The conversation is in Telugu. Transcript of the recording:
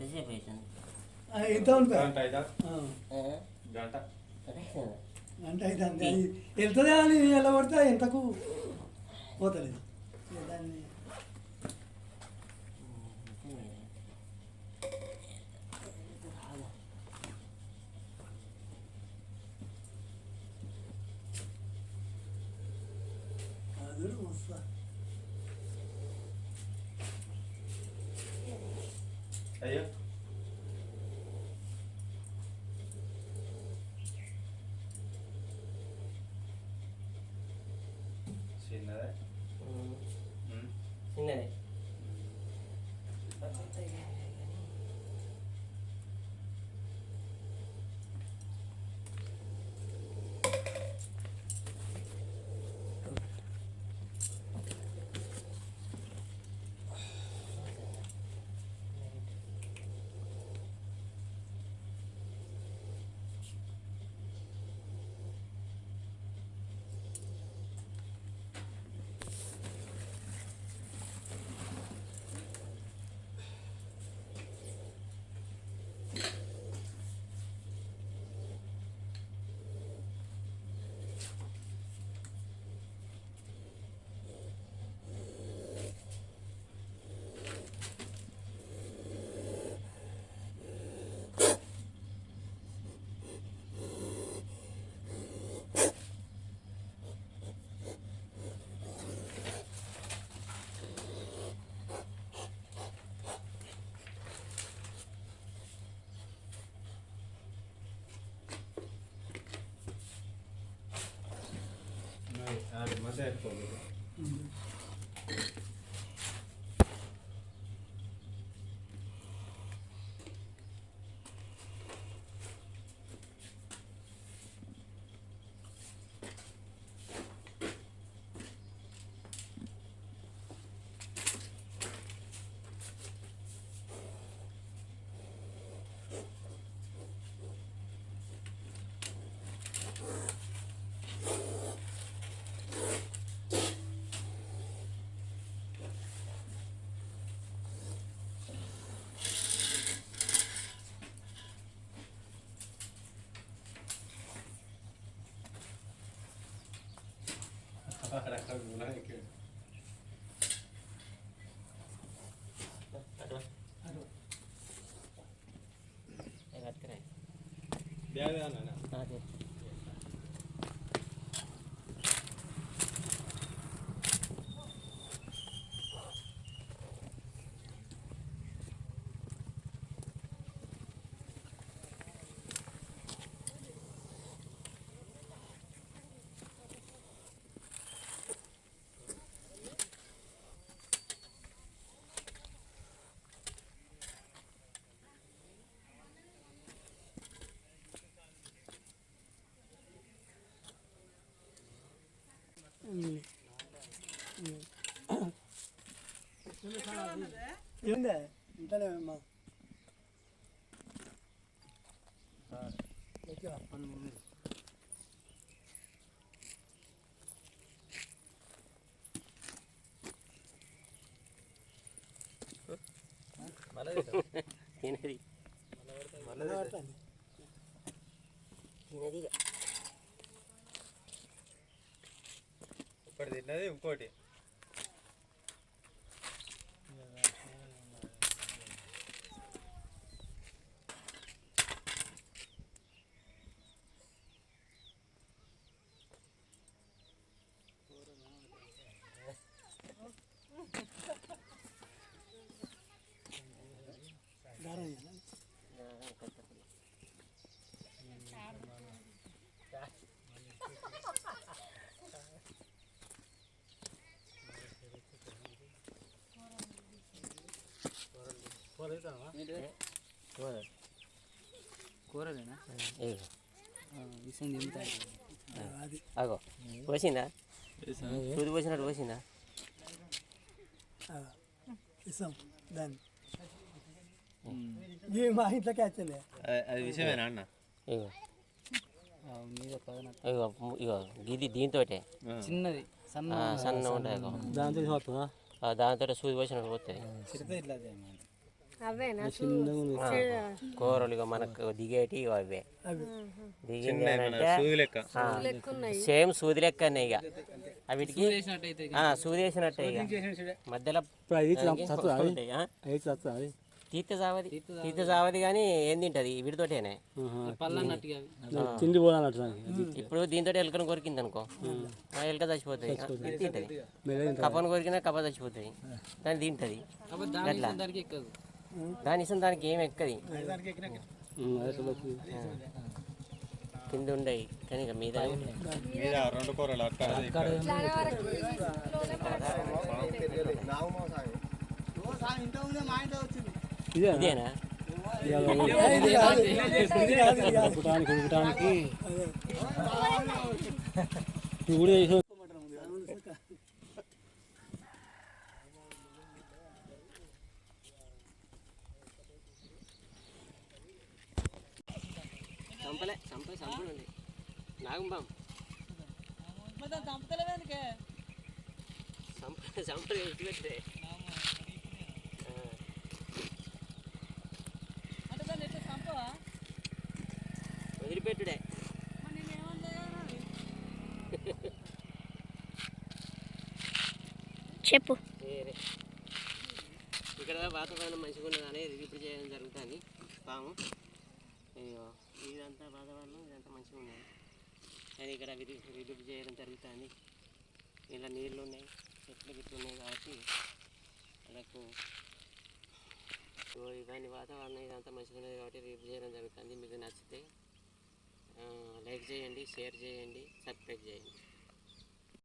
ఎంతసేపు అవుతుంది ఎంత ఉంటుంది గంట? గంట. అదే అంటే అయితే అంతే అది వెళ్తుందే అని ఎలా పడితే ఎంతకు పోతలేదు దాన్ని? అది వస్తా అయ్యో చిన్నదే ఉమ్. ఉమ్. చిన్నది Sert oluyor. I like it. ఏందే? ఇంతనే అమ్మా ఓకే తిన్నది ఇంకోటి. కూరలేనా? అగో పోసిందా? సూది పోసినట్టు పోసిందా? ఇస్తాం దాన్ని. మా ఇంట్లోకి వచ్చలే అది విషయమేనా అన్న? ఇగో ఇది దీంతోటే. చిన్నది. సన్న సన్న ఇగో. దాంతో దాంతో సూది పోసినట్టు పోతుంది కూరలు ఇక మనకు దిగేటి అవే. దిగింది అని అంటే సూది లెక్క. ఆ, సేమ్ సూది లెక్కనే ఇక. అవిటికి సూది వేసినట్టే ఇక మధ్యలో? తీర్థ సావది తీర్థ సావది కానీ ఏం తింటది? వీటితోటేనే. తిండి ఇప్పుడు దీంతో ఎలుకను కొరికింది అనుకో ఆ ఎలుక చచ్చిపోతుంది. తింటది. కప్పను కొరికినా కప్ప చచ్చిపోతుంది. దాన్ని తింటది. కాబట్టి దాని ఇష్టం దానికి ఏం ఎక్కది? కింద ఉండయి. కానీ ఇక మీద మీద రెండు కూరలు. ఇదేనా? నువ్వు కూడా చంపలే చంప చంపడు ఉంది నాగంబాం చంప చంపలే ఇటు పెట్టే వదిలిపెట్టుడే. చెప్పు. వేరే ఇక్కడ వాతావరణం మంచిగా ఉన్నదని రిపేర్ చేయడం జరుగుతుంది. పాము. అయ్యో. ఇదంతా వాతావరణం ఇదంతా మంచిగా ఉన్నది కానీ ఇక్కడ రిలీఫ్ చేయడం జరుగుతుంది. ఇలా నీళ్ళు ఉన్నాయి చెట్లు గిట్లు ఉన్నాయి కాబట్టి వాళ్ళకు ఇవన్నీ వాతావరణం ఇదంతా మంచిగా ఉన్నది కాబట్టి రిలీఫ్ చేయడం జరుగుతుంది. మీకు నచ్చితే లైక్ చేయండి షేర్ చేయండి సబ్స్క్రైబ్ చేయండి.